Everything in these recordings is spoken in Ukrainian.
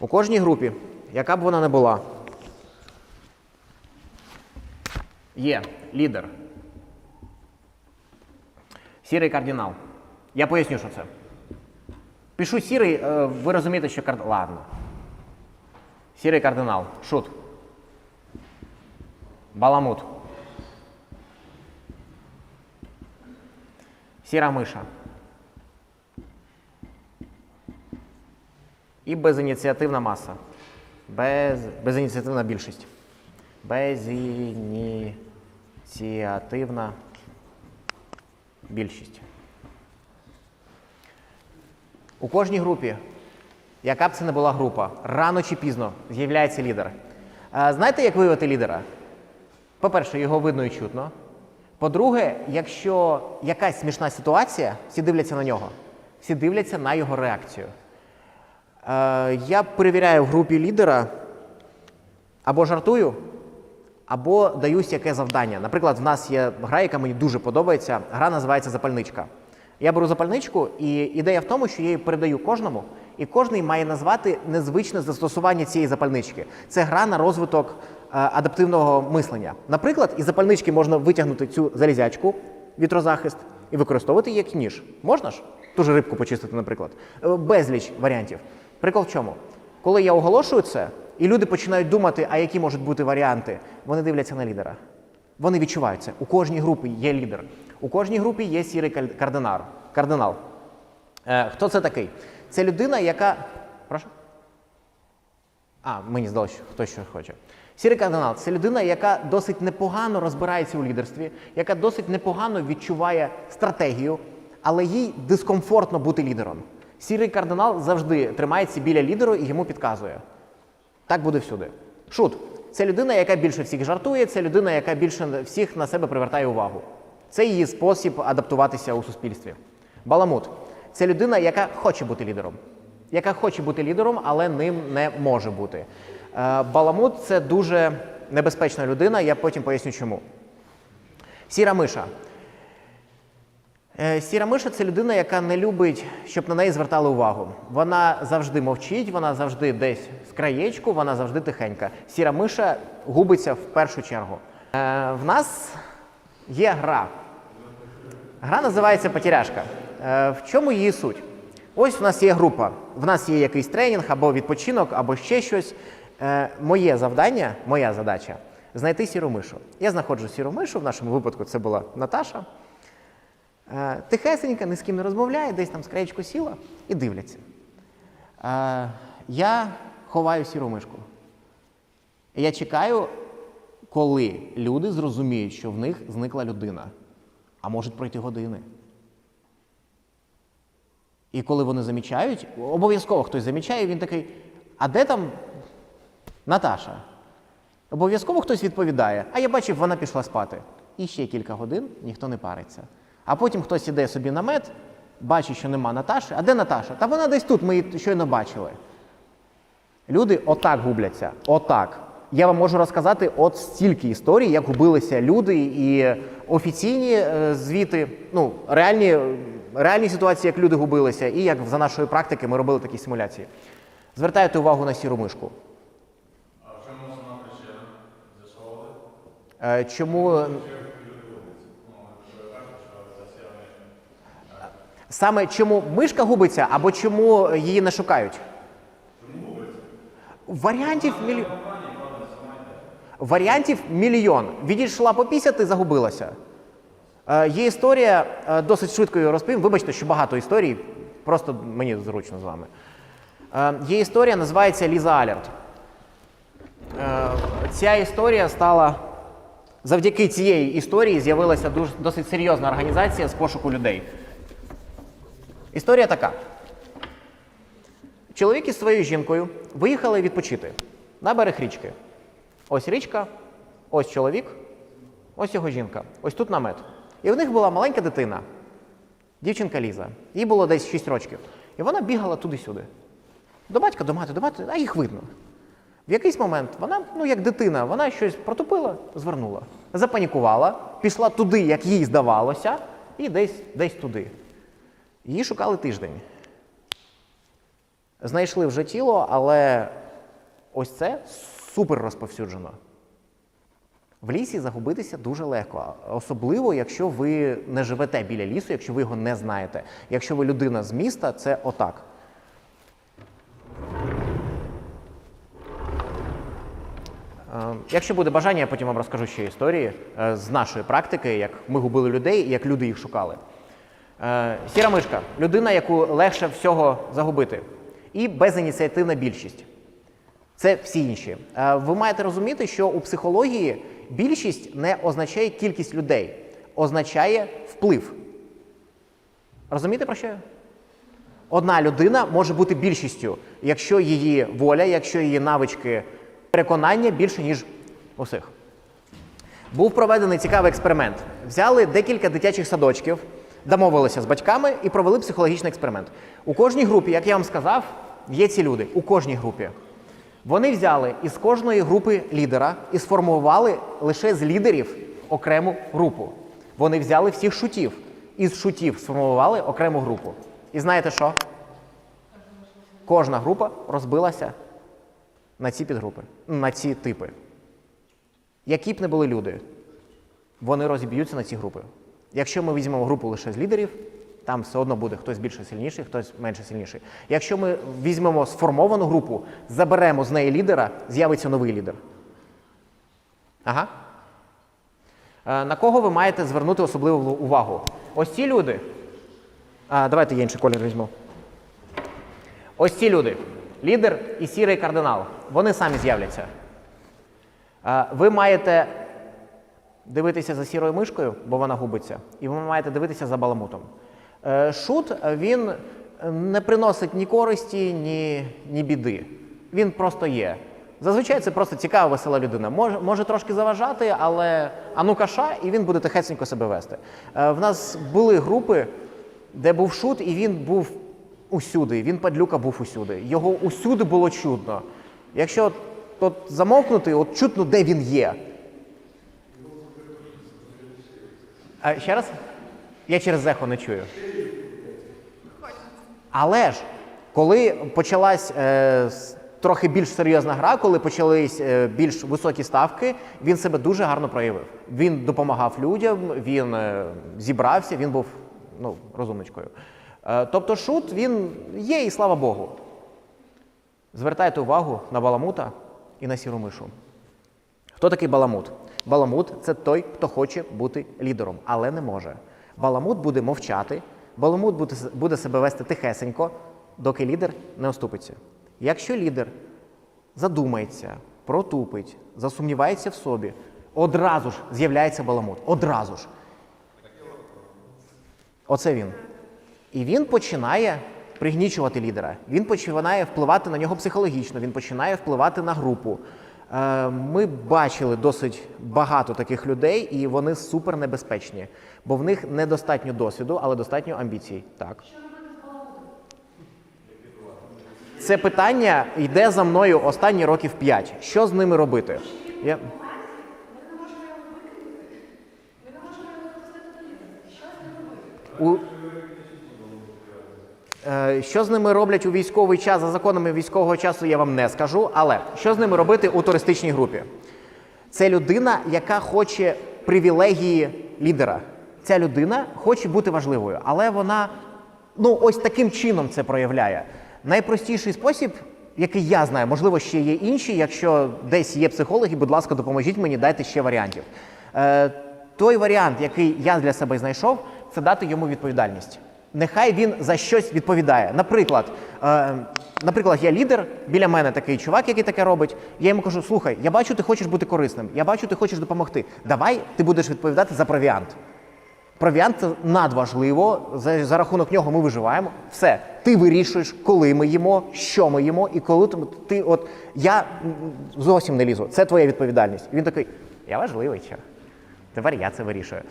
У кожній групі, яка б вона не була, є лідер. Сірий кардинал. Я поясню, що це. Пишу сірий, е, ви розумієте, що кардинал. Ладно. Сірий кардинал. Шут. Баламут. Сіра миша. І безініціативна маса. Без, безініціативна більшість. Безініціативна більшість. У кожній групі, яка б це не була група, рано чи пізно з'являється лідер. Знаєте, як виявити лідера? По-перше, його видно і чутно. По-друге, якщо якась смішна ситуація, всі дивляться на нього, всі дивляться на його реакцію. Е, я перевіряю в групі лідера або жартую, або даюсь яке завдання. Наприклад, в нас є гра, яка мені дуже подобається. Гра називається Запальничка. Я беру запальничку, і ідея в тому, що я її передаю кожному, і кожний має назвати незвичне застосування цієї запальнички. Це гра на розвиток е, адаптивного мислення. Наприклад, із запальнички можна витягнути цю залізячку, вітрозахист, і використовувати її як ніж. Можна ж? Ту ж рибку почистити, наприклад. Е, Безліч варіантів. Прикол в чому? Коли я оголошую це, і люди починають думати, а які можуть бути варіанти, вони дивляться на лідера. Вони відчувають це. У кожній групі є лідер. У кожній групі є сірий кардинар, кардинал. Е, хто це такий? Це людина, яка. Прошу? А, мені здалося, що хтось що хоче. Сірий кардинал це людина, яка досить непогано розбирається у лідерстві, яка досить непогано відчуває стратегію, але їй дискомфортно бути лідером. Сірий кардинал завжди тримається біля лідеру і йому підказує. Так буде всюди. Шут це людина, яка більше всіх жартує, це людина, яка більше всіх на себе привертає увагу. Це її спосіб адаптуватися у суспільстві. Баламут це людина, яка хоче бути лідером, яка хоче бути лідером, але ним не може бути. Е, Баламут це дуже небезпечна людина, я потім поясню чому. Сіра миша. Е, Сіра миша це людина, яка не любить, щоб на неї звертали увагу. Вона завжди мовчить, вона завжди десь з краєчку, вона завжди тихенька. Сіра миша губиться в першу чергу. Е, в нас є гра. Гра називається Потеряшка. Е, в чому її суть? Ось в нас є група, в нас є якийсь тренінг або відпочинок, або ще щось. Е, моє завдання, моя задача знайти сіру мишу. Я знаходжу сіру мишу, в нашому випадку це була Наташа. Е, Тихесенька, ні з ким не розмовляє, десь там з краєчку сіла і дивляться. Е, Я ховаю сіру мишку. Я чекаю, коли люди зрозуміють, що в них зникла людина, а можуть пройти години. І коли вони замічають, обов'язково хтось замічає, він такий: а де там Наташа? Обов'язково хтось відповідає, а я бачив, вона пішла спати. І ще кілька годин ніхто не париться. А потім хтось іде собі на мед, бачить, що нема Наташі. А де Наташа? Та вона десь тут, ми її щойно бачили. Люди отак губляться. Отак. Я вам можу розказати от стільки історій, як губилися люди і офіційні е, звіти, ну, реальні, реальні ситуації, як люди губилися, і як за нашої практики ми робили такі симуляції. Звертайте увагу на сіру мишку. А чому основна причина? Е, Чому саме чому мишка губиться або чому її не шукають? Варіантів мільйон. Варіантів мільйон. Відійшла попісяти, загубилася. Е, є історія, е, досить швидко її розповім. Вибачте, що багато історій, просто мені зручно з вами. Е, є історія, називається Ліза Алерт. Ця історія стала. Завдяки цієї історії з'явилася досить серйозна організація з пошуку людей. Історія така. Чоловік із своєю жінкою виїхали відпочити на берег річки. Ось річка, ось чоловік, ось його жінка, ось тут намет. І в них була маленька дитина, дівчинка Ліза. Їй було десь 6 років. І вона бігала туди-сюди. До батька, до мати, до мати, а їх видно. В якийсь момент вона, ну як дитина, вона щось протупила, звернула, запанікувала, пішла туди, як їй здавалося, і десь, десь туди. Її шукали тиждень. Знайшли вже тіло, але ось це супер розповсюджено. В лісі загубитися дуже легко, особливо, якщо ви не живете біля лісу, якщо ви його не знаєте. Якщо ви людина з міста, це отак. Е, Якщо буде бажання, я потім вам розкажу ще історії е, з нашої практики, як ми губили людей і як люди їх шукали. Е, Сіра мишка людина, яку легше всього загубити. І безініціативна більшість. Це всі інші. Е, Ви маєте розуміти, що у психології більшість не означає кількість людей, означає вплив. Розумієте про що? Одна людина може бути більшістю, якщо її воля, якщо її навички переконання більше, ніж усіх. Був проведений цікавий експеримент. Взяли декілька дитячих садочків, домовилися з батьками і провели психологічний експеримент. У кожній групі, як я вам сказав, є ці люди. У кожній групі. Вони взяли із кожної групи лідера і сформували лише з лідерів окрему групу. Вони взяли всіх шутів. Із шутів сформували окрему групу. І знаєте що? Кожна група розбилася на ці підгрупи, на ці типи. Які б не були люди, вони розіб'ються на ці групи. Якщо ми візьмемо групу лише з лідерів, там все одно буде хтось більше сильніший, хтось менше сильніший. Якщо ми візьмемо сформовану групу, заберемо з неї лідера, з'явиться новий лідер. Ага. Е, На кого ви маєте звернути особливу увагу? Ось ці люди. А, давайте я інший колір візьму. Ось ці люди. Лідер і сірий кардинал. Вони самі з'являться. Е, Ви маєте дивитися за сірою мишкою, бо вона губиться, і ви маєте дивитися за баламутом. Е, Шут він не приносить ні користі, ні, ні біди. Він просто є. Зазвичай це просто цікава, весела людина. Може, може трошки заважати, але ану каша, і він буде тихесенько себе вести. Е, В нас були групи, де був шут, і він був усюди. Він падлюка був усюди. Його усюди було чутно. Якщо от замовкнути, от чутно, де він є. А, ще раз? Я через ехо не чую. Але ж, коли почалась е, трохи більш серйозна гра, коли почались е, більш високі ставки, він себе дуже гарно проявив. Він допомагав людям, він е, зібрався, він був ну, розумничкою. Е, тобто шут він є, і слава Богу. Звертайте увагу на баламута і на сіру мишу. Хто такий баламут? Баламут це той, хто хоче бути лідером, але не може. Баламут буде мовчати, баламут буде, буде себе вести тихесенько, доки лідер не оступиться. Якщо лідер задумається, протупить, засумнівається в собі, одразу ж з'являється баламут. Одразу ж. Оце він. І він починає пригнічувати лідера. Він починає впливати на нього психологічно, він починає впливати на групу. Е, Ми бачили досить багато таких людей, і вони супер небезпечні, бо в них недостатньо досвіду, але достатньо амбіцій. Так. Це питання йде за мною останні років п'ять. Що з ними робити? Я... У... Е, Що з ними роблять у військовий час за законами військового часу, я вам не скажу. Але що з ними робити у туристичній групі? Це людина, яка хоче привілегії лідера. Ця людина хоче бути важливою, але вона ну ось таким чином це проявляє. Найпростіший спосіб, який я знаю, можливо, ще є інші. Якщо десь є психологи, будь ласка, допоможіть мені, дайте ще варіантів. Е, той варіант, який я для себе знайшов, це дати йому відповідальність. Нехай він за щось відповідає. Наприклад, е, наприклад, я лідер, біля мене такий чувак, який таке робить. Я йому кажу: слухай, я бачу, ти хочеш бути корисним, я бачу, ти хочеш допомогти. Давай ти будеш відповідати за провіант. Провіант це надважливо. За, за рахунок нього ми виживаємо. Все, ти вирішуєш, коли ми їмо, що ми їмо, і коли ти, от я зовсім не лізу. Це твоя відповідальність. Він такий: я важливий. Тепер я це вирішую.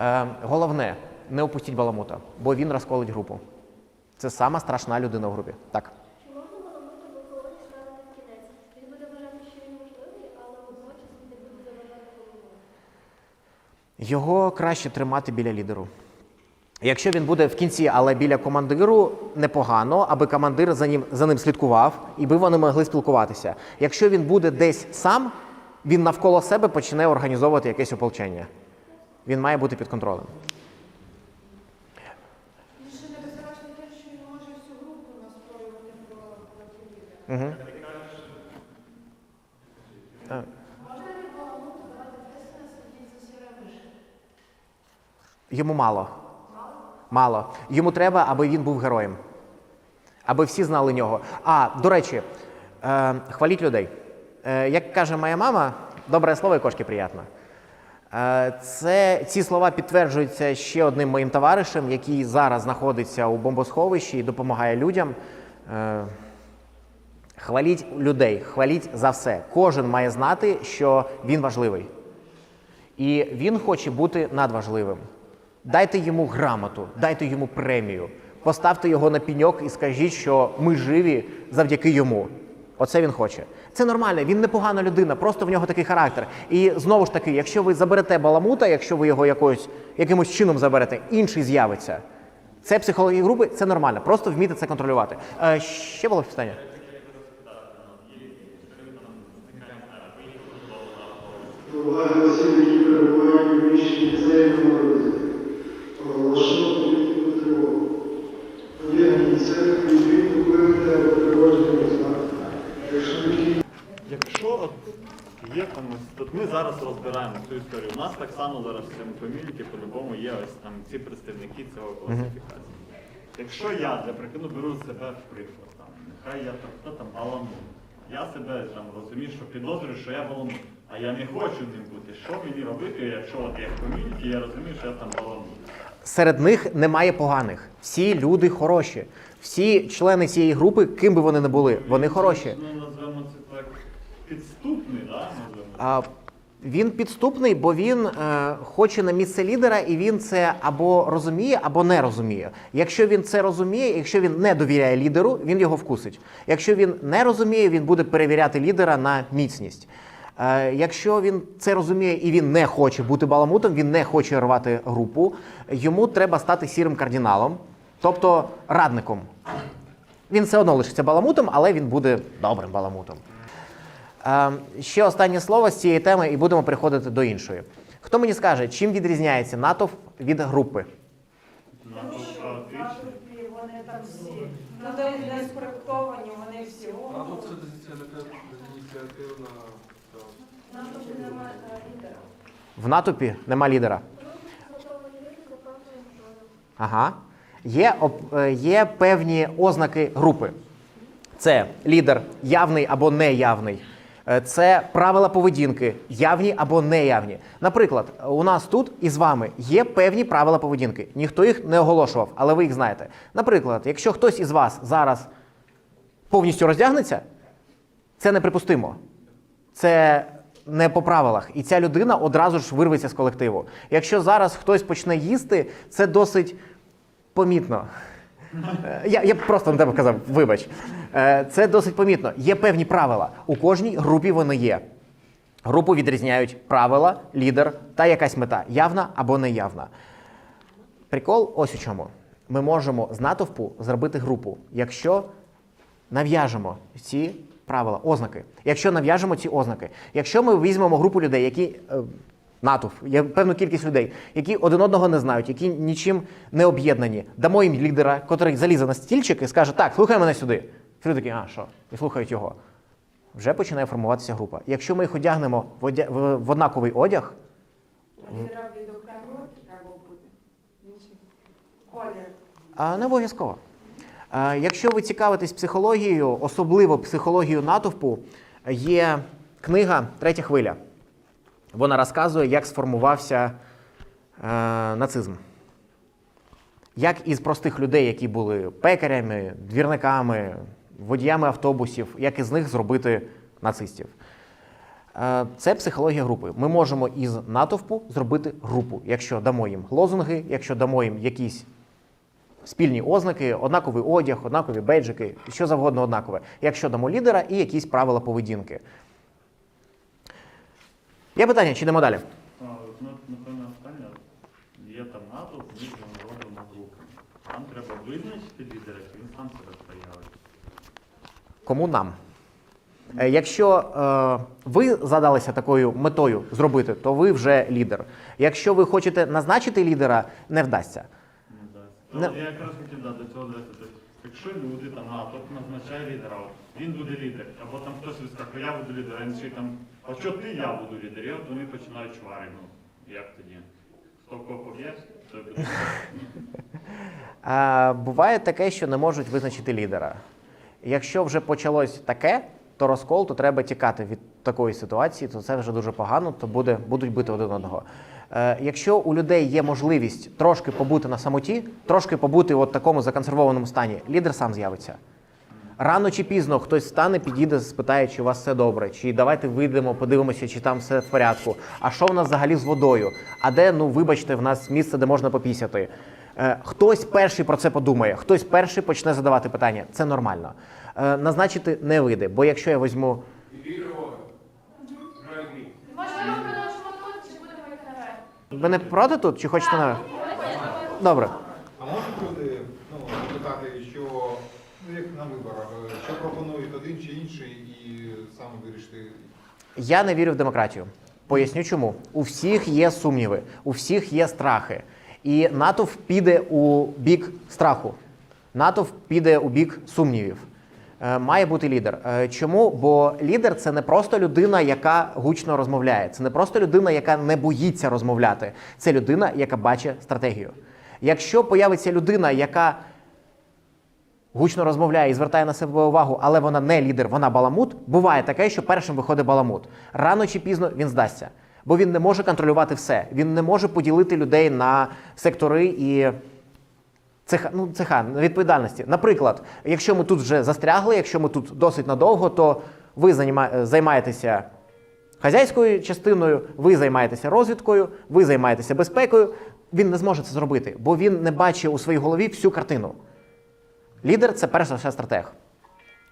Е, головне, не опустіть баламута, бо він розколить групу. Це сама страшна людина в групі. Так. Чи можна баламуту виконувати ставити в кінець? Він буде вважати, що він можливий, але водночас не буде заважати головою. Його краще тримати біля лідеру. Якщо він буде в кінці, але біля командиру, непогано, аби командир за ним, за ним слідкував, і би вони могли спілкуватися. Якщо він буде десь сам, він навколо себе почне організовувати якесь ополчення. Він має бути під контролем. Він ще небезпечно те, що він може всю групу настроювати про проти лідера. Угу. Так. Можна ли баламуту давати тест на сидіть за сіре вище? Йому мало. Мало. Йому треба, аби він був героєм. Аби всі знали нього. А, до речі, е, хваліть людей. Е, як каже моя мама, добре слово і кошки приємно. Е, це, ці слова підтверджуються ще одним моїм товаришем, який зараз знаходиться у бомбосховищі і допомагає людям. Е, хваліть людей, хваліть за все. Кожен має знати, що він важливий. І він хоче бути надважливим. Дайте йому грамоту, дайте йому премію, поставте його на піньок і скажіть, що ми живі завдяки йому. Оце він хоче. Це нормально, він непогана людина, просто в нього такий характер. І знову ж таки, якщо ви заберете баламута, якщо ви його якось, якимось чином заберете, інший з'явиться. Це психологія групи, це нормально. Просто вміти це контролювати. Е, ще було питання? Осіб, які перебувають у. Оголошено тривогу. Повірні або. Якщо Якщо є там, от ми зараз розбираємо цю історію. У нас так само зараз в цьому ком'юніті по-любому є ось там ці представники цього класифікації. Якщо я, для прикладу, беру себе в приклад, там, нехай я там, хто там баламут. Я себе там розумію, що підозрюю, що я баламут, а я не хочу ним бути. Що мені робити, якщо от я в ком'юніті, я розумію, що я там баламут. Серед них немає поганих. Всі люди хороші. Всі члени цієї групи, ким би вони не були, вони хороші. Ну, назвемо це так підступний, да? А, він підступний, бо він е, хоче на місце лідера, і він це або розуміє, або не розуміє. Якщо він це розуміє, якщо він не довіряє лідеру, він його вкусить. Якщо він не розуміє, він буде перевіряти лідера на міцність. Е, якщо він це розуміє і він не хоче бути баламутом, він не хоче рвати групу, йому треба стати сірим кардиналом, тобто радником. Він все одно лишиться баламутом, але він буде добрим баламутом. Е, ще останнє слово з цієї теми, і будемо переходити до іншої. Хто мені скаже, чим відрізняється натовп від групи? Натовп вони там всі. Ну, не спроектовані, вони всі. А це ініціативна. В натовпі нема лідера. Ага. Є, е, є певні ознаки групи. Це лідер явний або неявний. Е, Це правила поведінки, явні або неявні. Наприклад, у нас тут із вами є певні правила поведінки. Ніхто їх не оголошував, але ви їх знаєте. Наприклад, якщо хтось із вас зараз повністю роздягнеться, це неприпустимо. Це не по правилах. І ця людина одразу ж вирветься з колективу. Якщо зараз хтось почне їсти, це досить помітно. Е, Я, я просто на тебе казав, вибач. Е, Це досить помітно. Є певні правила. У кожній групі вони є. Групу відрізняють правила, лідер та якась мета явна або неявна. Прикол ось у чому. Ми можемо з натовпу зробити групу, якщо нав'яжемо ці правила, ознаки. Якщо нав'яжемо ці ознаки, якщо ми візьмемо групу людей, які е, натовп, є певну кількість людей, які один одного не знають, які нічим не об'єднані, дамо їм лідера, котрий залізе на стільчик і скаже: Так, слухай мене сюди. Люди такі, а що? І слухають його. Вже починає формуватися група. Якщо ми їх одягнемо в, одя... в, в однаковий одяг. А, не обов'язково. А, Якщо ви цікавитесь психологією, особливо психологією натовпу, є книга Третя хвиля. Вона розказує, як сформувався е, нацизм. Як із простих людей, які були пекарями, двірниками, водіями автобусів, як із них зробити нацистів. Е, Це психологія групи. Ми можемо із натовпу зробити групу, якщо дамо їм лозунги, якщо дамо їм якісь спільні ознаки, однаковий одяг, однакові бейджики, що завгодно однакове. Якщо дамо лідера і якісь правила поведінки. Є питання, чи йдемо далі? Ну, напевно, останнє. Є там ми його робимо групу. Нам треба визначити лідера, що він сам себе проявить. Кому нам? Е, Якщо е, ви задалися такою метою зробити, то ви вже лідер. Якщо ви хочете назначити лідера, не вдасться. Дасть. Не- Я якраз хотів дати цього дати. Тобто, Якщо люди там, а, хтось назначає лідера, от, він буде лідер, або там хтось вискакує, я буду лідер, а інший там, а що ти, я буду лідер, і от вони починають чвари. Ну, як тоді? Хто кого поб'є, той буде. Е, буває таке, що не можуть визначити лідера. Якщо вже почалось таке, то розкол, то треба тікати від такої ситуації, то це вже дуже погано, то буде, будуть бити один одного. Е, якщо у людей є можливість трошки побути на самоті, трошки побути в такому законсервованому стані, лідер сам з'явиться. Рано чи пізно хтось стане, підійде, спитає, чи у вас все добре, чи давайте вийдемо, подивимося, чи там все в порядку. А що в нас взагалі з водою? А де, ну вибачте, в нас місце, де можна попісяти. Е, хтось перший про це подумає, хтось перший почне задавати питання. Це нормально. Е, назначити не вийде, бо якщо я візьму. Можливо, продовжимо тут, чи будемо йти наверх? Ви не проти тут, чи хочете наверх? Добре. А можуть люди ну, запитати, що ну, як на виборах, е, що пропонують один чи інший і саме вирішити Я не вірю в демократію. Поясню чому. У всіх є сумніви, у всіх є страхи. І натовп піде у бік страху. Натовп піде у бік сумнівів. Е, Має бути лідер. Е, Чому? Бо лідер це не просто людина, яка гучно розмовляє. Це не просто людина, яка не боїться розмовляти. Це людина, яка бачить стратегію. Якщо появиться людина, яка гучно розмовляє і звертає на себе увагу, але вона не лідер, вона баламут. Буває таке, що першим виходить баламут. Рано чи пізно він здасться, бо він не може контролювати все. Він не може поділити людей на сектори і цеха, ну, цеха відповідальності. Наприклад, якщо ми тут вже застрягли, якщо ми тут досить надовго, то ви займа- займаєтеся хазяйською частиною, ви займаєтеся розвідкою, ви займаєтеся безпекою. Він не зможе це зробити, бо він не бачить у своїй голові всю картину. Лідер це перш за все стратег.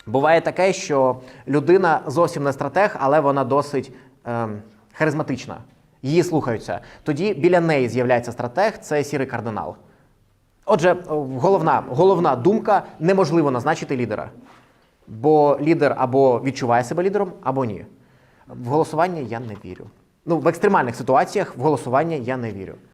Буває таке, що людина зовсім не стратег, але вона досить ем, харизматична. Її слухаються. Тоді біля неї з'являється стратег, це сірий кардинал. Отже, головна, головна думка неможливо назначити лідера. Бо лідер або відчуває себе лідером, або ні. В голосування я не вірю. Ну, в екстремальних ситуаціях в голосування я не вірю.